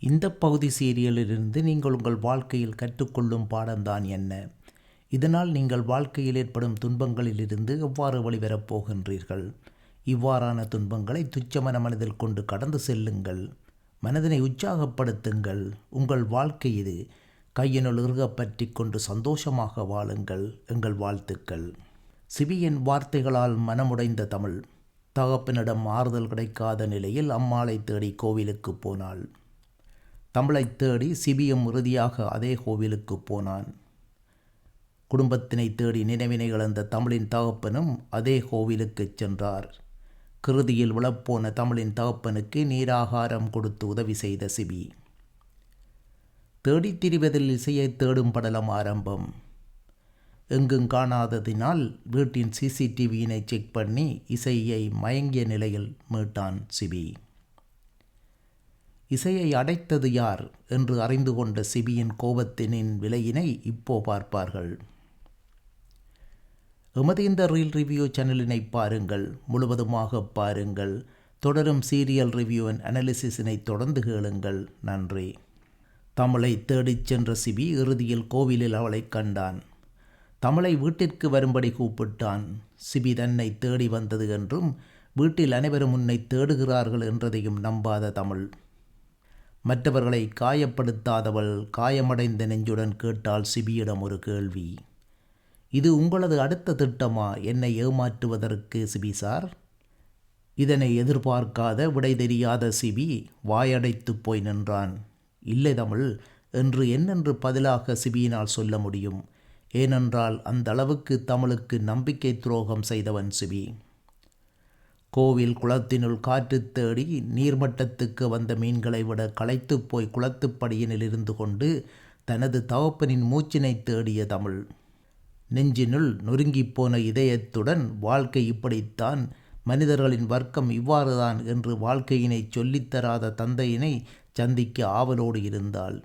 இந்த பகுதி சீரியலிலிருந்து நீங்கள் உங்கள் வாழ்க்கையில் கற்றுக்கொள்ளும் பாடம்தான் என்ன? இதனால் நீங்கள் வாழ்க்கையில் ஏற்படும் துன்பங்களிலிருந்து எவ்வாறு வழிபெறப் போகின்றீர்கள்? இவ்வாறான துன்பங்களை துச்சமன மனதில் கொண்டு கடந்து செல்லுங்கள். மனதினை உற்சாகப்படுத்துங்கள். உங்கள் வாழ்க்கை இது கையினுள் இறுக பற்றி கொண்டு சந்தோஷமாக வாழுங்கள். எங்கள் வாழ்த்துக்கள். சிவியின் வார்த்தைகளால் மனமுடைந்த தமிழ். தகப்பனிடம் ஆறுதல் கிடைக்காத நிலையில் அம்மாளை தேடி கோவிலுக்கு போனாள். தமிழைத் தேடி சிபியும் இறுதியாக அதே கோவிலுக்கு போனான். குடும்பத்தினை தேடி நினைவினை இழந்த தமிழின் தகப்பனும் அதே கோவிலுக்குச் சென்றார். கிருதியில் விழப்போன தமிழின் தகப்பனுக்கு நீராகாரம் கொடுத்து உதவி செய்த சிபி. தேடித் திரிவதில் இசையை தேடும் படலம் ஆரம்பம். எங்கும் காணாததினால் வீட்டின் சிசிடிவியினை செக் பண்ணி இசையை மயங்கிய நிலையில் மீட்டான் சிபி. இசையை அடைத்தது யார் என்று அறிந்து கொண்ட சிபியின் கோபத்தினின் விலையினை இப்போ பார்ப்பார்கள். எமது இந்த ரீல் ரிவ்யூ சேனலினை பாருங்கள் முழுவதுமாக பாருங்கள். தொடரும் சீரியல் ரிவ்யூ அனாலிசிஸினை தொடர்ந்து கேளுங்கள். நன்றி. தமிழை தேடிச் சென்ற சிபி இறுதியில் கோவிலில் அவளை கண்டான். தமிழை வீட்டிற்கு வரும்படி கூப்பிட்டான். சிபி தன்னை தேடி வந்தது என்றும் வீட்டில் அனைவரும் உன்னை தேடுகிறார்கள் என்றதையும் நம்பாத தமிழ். மற்றவர்களை காயப்படுத்தாதவள் காயமடைந்த நெஞ்சுடன் கேட்டாள் சிபியிடம் ஒரு கேள்வி. இது உங்களது அடுத்த திட்டமா? என்னை ஏமாற்றுவதற்கு சிபி சார்? இதனை எதிர்பார்க்காத விடை தெரியாத சிபி வாயடைத்து போய் நின்றான். இல்லை தமிழ் என்று என்னென்று பதிலாக சிபியினால் சொல்ல முடியும்? ஏனென்றால் அந்த அளவுக்கு தமிழுக்கு நம்பிக்கை துரோகம் செய்தவன் சிபி. கோவில் குளத்தினுள் காற்று தேடி நீர்மட்டத்துக்கு வந்த மீன்களை விட களைத்து போய் குளத்துப்படியினில் இருந்து கொண்டு தனது தகப்பனின் மூச்சினை தேடிய தமிழ். நெஞ்சினுள் நொறுங்கிப்போன இதயத்துடன் வாழ்க்கை இப்படித்தான் மனிதர்களின் வர்க்கம் இவ்வாறுதான் என்று வாழ்க்கையினை சொல்லித்தராத தந்தையினை சந்திக்க ஆவலோடு இருந்தாள்.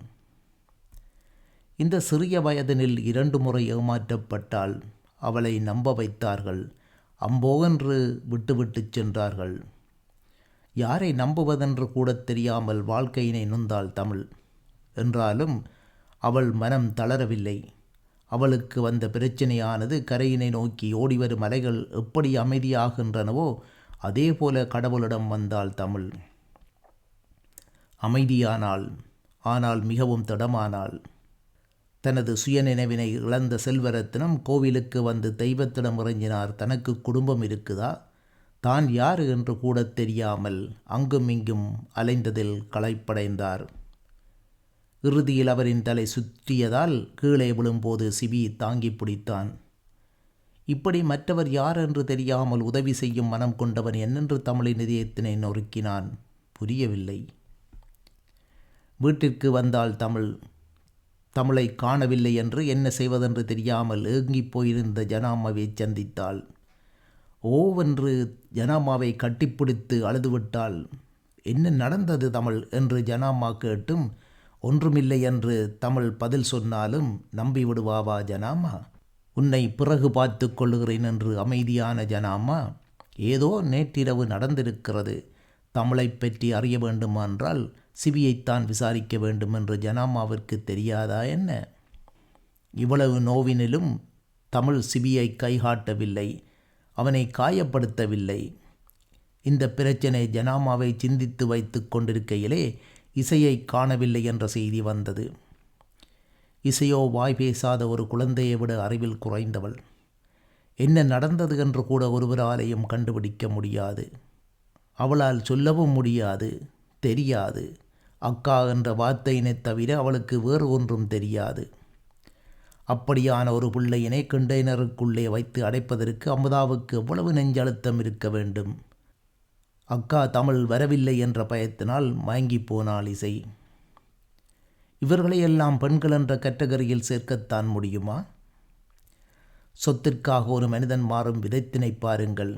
இந்த சிறிய வயதினில் இரண்டு முறை ஏமாற்றப்பட்டால் அவளை நம்ப வைத்தார்கள். அம்போகென்று விட்டுவிட்டு சென்றார்கள். யாரை நம்புவதென்று கூட தெரியாமல் வாழ்க்கையினை நுந்தாள் தமிழ். என்றாலும் அவள் மனம் தளரவில்லை. அவளுக்கு வந்த பிரச்சனையானது கரையினை நோக்கி ஓடிவரும் அலைகள் எப்படி அமைதியாகின்றனவோ அதே போல கடவுளிடம் வந்தாள் தமிழ். அமைதியானாள் ஆனால் மிகவும் திடமானாள். தனது சுயநினைவினை இழந்த செல்வரத்தினம் கோவிலுக்கு வந்து தெய்வத்திடம் இறங்கினார். தனக்கு குடும்பம் இருக்குதா? தான் யார் என்று கூட தெரியாமல் அங்கும் இங்கும் அலைந்ததில் களைப்படைந்தார். இறுதியில் அவரின் தலை சுற்றியதால் கீழே விழும்போது சிவி தாங்கி பிடித்தான். இப்படி மற்றவர் யார் என்று தெரியாமல் உதவி செய்யும் மனம் கொண்டவன் என்னென்று தமிழின் இதயத்தினை நொறுக்கினான். புரியவில்லை. வீட்டிற்கு வந்தால் தமிழ். தமிழை காணவில்லை என்று என்ன செய்வதென்று தெரியாமல் ஏங்கிப் போயிருந்த ஜனாமாவை சந்தித்தாள். ஓவென்று ஜனாமாவை கட்டிப்பிடித்து அழுதுவிட்டாள். என்ன நடந்தது தமிழ்? என்று ஜனாமா கேட்டும். ஒன்றுமில்லை என்று தமிழ் பதில் சொன்னாலும் நம்பி விடுவாவா ஜனாமா. உன்னை பிறகு பார்த்து கொள்ளுகிறேன் என்று அமைதியான ஜனாமா ஏதோ நேற்றிரவு நடந்திருக்கிறது. தமிழை பற்றி அறிய வேண்டுமென்றால் சிபியைத்தான் விசாரிக்க வேண்டும் என்று ஜனாமாவிற்கு தெரியாதா என்ன? இவ்வளவு நோவினிலும் தமிழ் சிபியை கைகாட்டவில்லை அவனை காயப்படுத்தவில்லை. இந்த பிரச்சனை ஜனாமாவை சிந்தித்து வைத்து கொண்டிருக்கையிலே இசையை காணவில்லை என்ற செய்தி வந்தது. இசையோ வாய் பேசாத ஒரு குழந்தையை விட அறிவில் குறைந்தவள். என்ன நடந்தது என்று கூட ஒருவராலையும் கண்டுபிடிக்க முடியாது. அவளால் சொல்லவும் முடியாது தெரியாது. அக்கா என்ற வார்த்தையினை தவிர அவளுக்கு வேறு ஒன்றும் தெரியாது. அப்படியான ஒரு பிள்ளையினை கண்டெய்னருக்குள்ளே வைத்து அடைப்பதற்கு அமுதாவுக்கு எவ்வளவு நெஞ்சழுத்தம் இருக்க வேண்டும்? அக்கா தமிழ் வரவில்லை என்ற பயத்தினால் மயங்கி போனாள் இசை. இவர்களையெல்லாம் பெண்கள் என்ற கட்டகரியில் சேர்க்கத்தான் முடியுமா? சொத்திற்காக ஒரு மனிதன் மாறும் விதைத்தினை பாருங்கள்.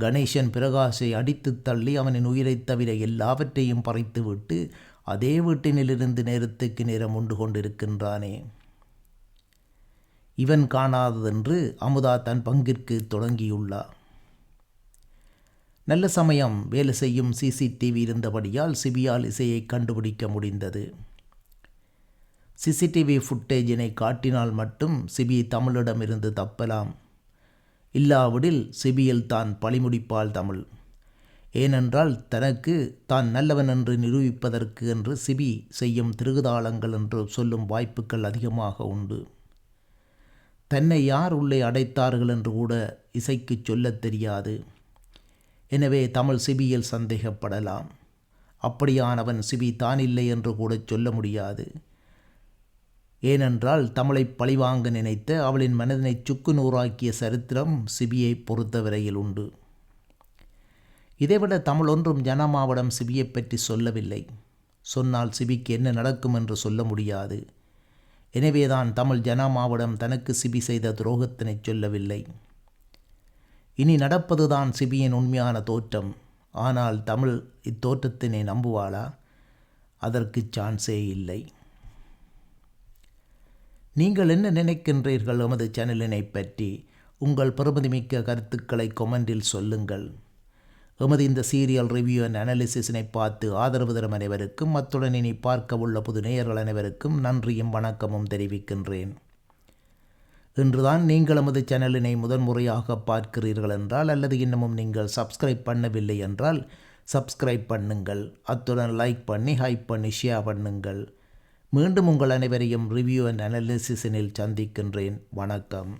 கணேசன் பிரகாஷை அடித்து தள்ளி அவனின் உயிரைத் தவிர எல்லாவற்றையும் பறைத்துவிட்டு அதே வீட்டினிலிருந்து நேரத்துக்கு நேரம் உண்டு கொண்டிருக்கின்றானே. இவன் காணாததென்று அமுதா தன் பங்கிற்கு தொடங்கியுள்ளார் நல்ல சமயம் வேலை செய்யும் சிசிடிவி இருந்தபடியால் சிபியால் இசையை கண்டுபிடிக்க முடிந்தது. சிசிடிவி ஃபுட்டேஜினை காட்டினால் மட்டும் சிபி தமிழிடமிருந்து தப்பலாம். இல்லாவிடில் செபியில் தான் பழிமுடிப்பாள் தமிழ். ஏனென்றால் தனக்கு தான் நல்லவன் என்று நிரூபிப்பதற்கு என்று சிபி செய்யும் திருகுதாளங்கள் என்று சொல்லும் வாய்ப்புகள் அதிகமாக உண்டு. தன்னை யார் உள்ளே அடைத்தார்கள் என்று கூட இசைக்கு சொல்லத் தெரியாது. எனவே தமிழ் சிபியில் சந்தேகப்படலாம். அப்படியானவன் சிபி தான் இல்லை என்று கூட சொல்ல முடியாது. ஏனென்றால் தமிழை பழிவாங்க நினைத்த அவளின் மனதினை சுக்கு நூறாக்கிய சரித்திரம் சிபியை பொறுத்தவரையில் உண்டு. இதைவிட தமிழ் ஒன்றும் ஜனமாவிடம் சிபியை பற்றி சொல்லவில்லை. சொன்னால் சிபிக்கு என்ன நடக்கும் என்று சொல்ல முடியாது. எனவேதான் தமிழ் ஜனமாவிடம் தனக்கு சிபி செய்த துரோகத்தினை சொல்லவில்லை. இனி நடப்பதுதான் சிபியின் உண்மையான தோற்றம். ஆனால் தமிழ் இத்தோற்றத்தினை நம்புவாளா? அதற்கு சான்ஸே இல்லை. நீங்கள் என்ன நினைக்கின்றீர்கள்? எமது சேனலினை பற்றி உங்கள் பெருமதிமிக்க கருத்துக்களை கொமெண்டில் சொல்லுங்கள். எமது இந்த சீரியல் ரிவ்யூ அண்ட் அனாலிசிஸினை பார்த்து ஆதரவு தரும் அனைவருக்கும் அத்துடன் இனி பார்க்க உள்ள புது நேயர்கள் அனைவருக்கும் நன்றியும் வணக்கமும் தெரிவிக்கின்றேன். இன்றுதான் நீங்கள் எமது சேனலினை முதன்முறையாக பார்க்கிறீர்கள் என்றால் அல்லது இன்னமும் நீங்கள் சப்ஸ்கிரைப் பண்ணவில்லை என்றால் சப்ஸ்கிரைப் பண்ணுங்கள். அத்துடன் லைக் பண்ணி ஹைப் பண்ணி ஷேர் பண்ணுங்கள். மீண்டும் உங்கள் அனைவரையும் ரிவ்யூ அண்ட் அனலிசிசனில் சந்திக்கின்றேன். வணக்கம்.